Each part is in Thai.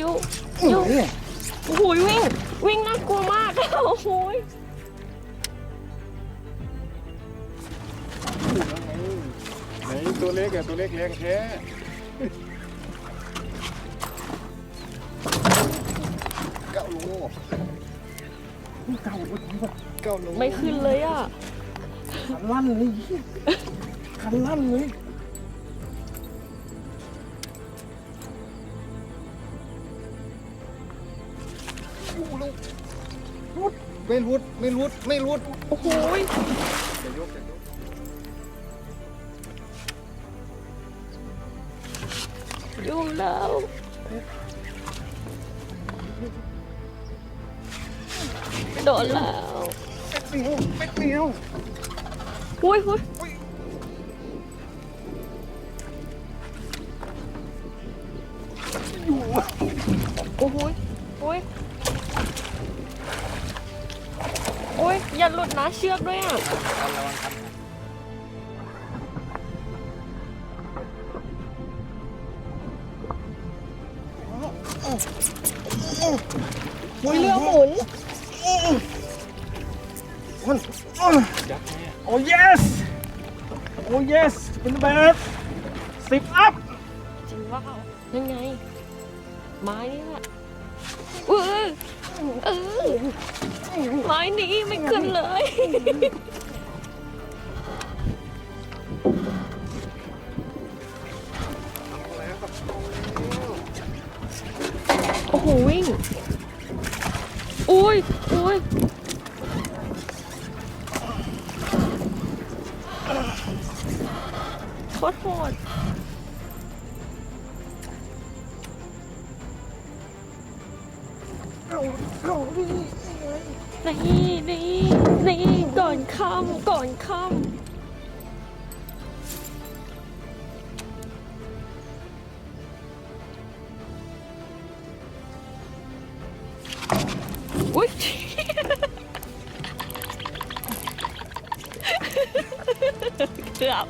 ยูยูโอ้โหวิ่ง วิ่งน่ากลัวมากโอ้โหไหนตัวเล็กอะตัวเล็กแรงแท้เก้าโลเก้าโลเก้าโลไม่ขึ้นเลยอะ คันลั่นเลยคันลั่นเลยโอ้โหลูกรุดไม่รุดไม่รุดไม่รุดโอ้โหจะยกจะยกอยู่แล้วโดนแล้ว เป็ดเหนียวเป็ดเหนียว อุ้ยอุ้ยอยู่อะโอ้โหโอ้ยโอ้ยอย่าหลุดนะเชือกด้วยอะอุ้ยเรือหมุนมัน โอ้ yes โอ้ yes เป็นแบบสิบอัพจริงว่ายังไง ไม้นี่แหละเออเออไม้นี้ไม่ขึ้นเลย โอ้โหวิ่งอุ้ยอุ้ย โคตรโหดเอาเอาดินี่นี่นี่ก่อนค่ำก่อนค่ำอุ้ยเกือบ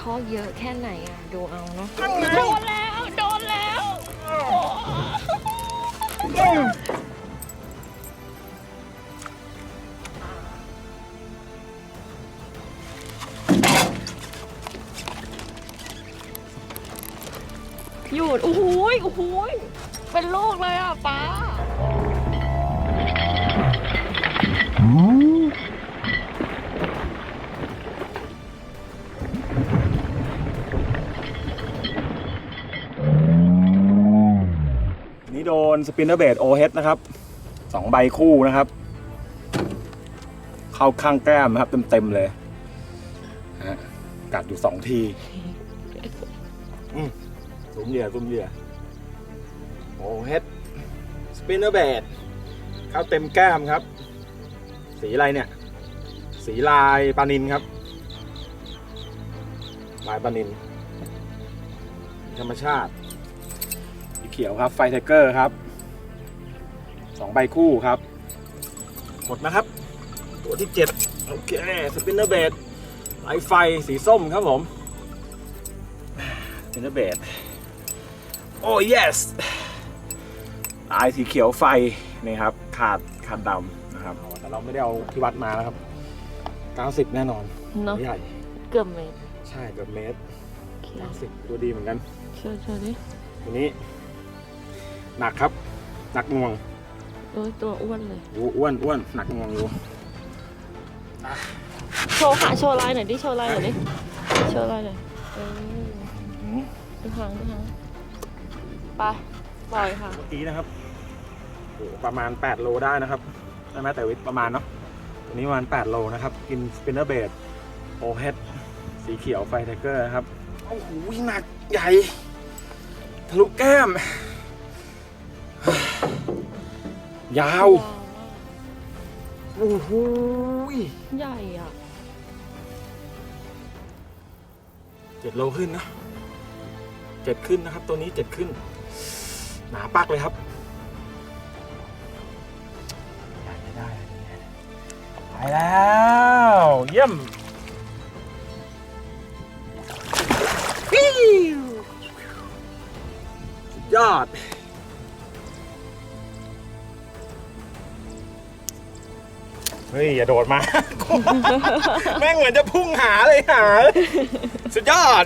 ข้อเยอะแค่ไหนอะ ดูเอาเนาะโดนแล้ว โดนแล้วหยุดโอ้โหยโอ้โหยเป็นโรคเลยอะป้า นี่โดนสปินเนอร์เบดโอเฮดนะครับสองใบคู่นะครับ เข้าข้างแก้มนะครับเต็มๆเลยฮะกัดอยู่สองทีอืมซุ้มเหลี่ยซุ้มเหลี่ยโอเฮดสปินเนอร์เบดเข้าเต็มแก้มครับ สีอะไรเนี่ย สีลายปลานินครับ ลายปลานิน ธรรมชาติสีเขียวครับไฟไทเกอร์ครับสองใบคู่ครับ หมดนะครับ ตัวที่7โอเคสปินเนอร์เบดไอไฟสีส้มครับผมสปินเนอร์เบดโอ้ yes ลายสีเขียวไฟนี่ครับ ขาด ขาดดำนะครับ แต่เราไม่ได้เอาที่วัดมานะครับ 90 แน่นอนเนาะใหญ่เกือบเมตร ใช่เกือบเมตรโอเค90 ตัวดีเหมือนกันเชิญเชิญดิตัวนี้ หนักครับหนักงวงโอ้ยตัวอ้วนเลยดูอ้วนอ้วนหนักงวงอยู่โชว์หาโชว์ลายหน่อยดิโชว์ลายหน่อยดิโชว์ลายหน่อยเออดูหางดูหางไปปล่อยค่ะเมื่อกี้นะครับโอ้โห ประมาณ 8 โลได้นะครับใช่ไหมแต่วิทย์ประมาณเนาะตัวนี้ประมาณ 8 โลนะครับ กินสปินเนอร์เบดโอเฮดสีเขียวไฟไทเกอร์นะครับโอ้โหหนักใหญ่ ทะลุแก้ม ยาว โอ้โหใหญ่อะเจ็ดโลขึ้นนะเจ็ดขึ้นนะครับ ตัวนี้เจ็ดขึ้น หนาปักเลยครับ ไปแล้ว เยี่ยมฟิวสุดยอด เฮ้ย อย่าโดดมา แม่งเหมือนจะพุ่งหาเลยหา สุดยอด